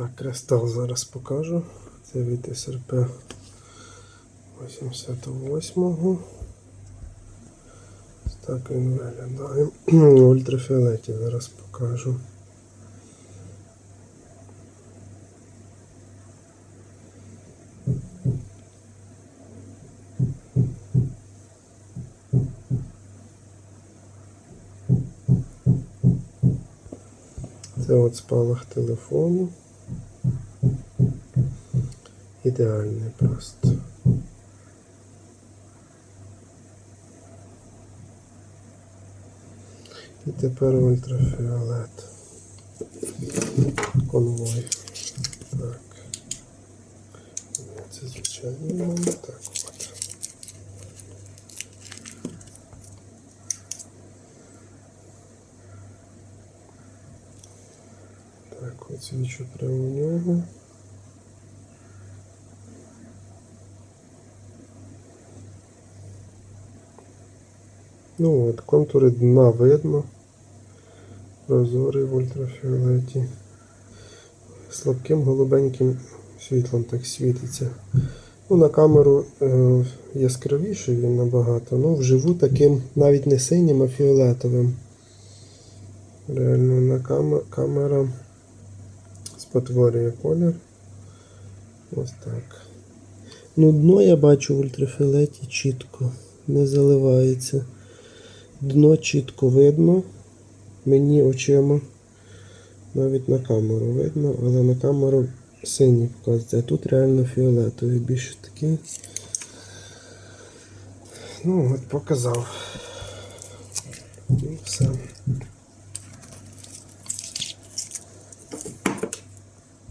Так, кристал зараз покажу. Це від СРП 88-го. Ось Так він виглядає. В ультрафіолеті зараз покажу. Це от спалах телефону. Ідеальний просто. І тепер ультрафіолет. Конвой. Так. Це звичайний номер. Так, от. Так, от свічу прямо у нього. Ну от, контури дна видно. Прозорий в ультрафіолеті. Слабким голубеньким світлом так світиться. Ну, на камеру е, яскравіший він набагато, ну вживу таким навіть не синім, а фіолетовим. Реально на кам- камера спотворює колір. Ось так. Ну, дно я бачу в ультрафіолеті чітко, не заливається. Дно чітко видно. Мені очима. Навіть на камеру видно, але на камеру синій показується. А тут реально фіолетовий. Більше такий. Ну от показав. Ну, все.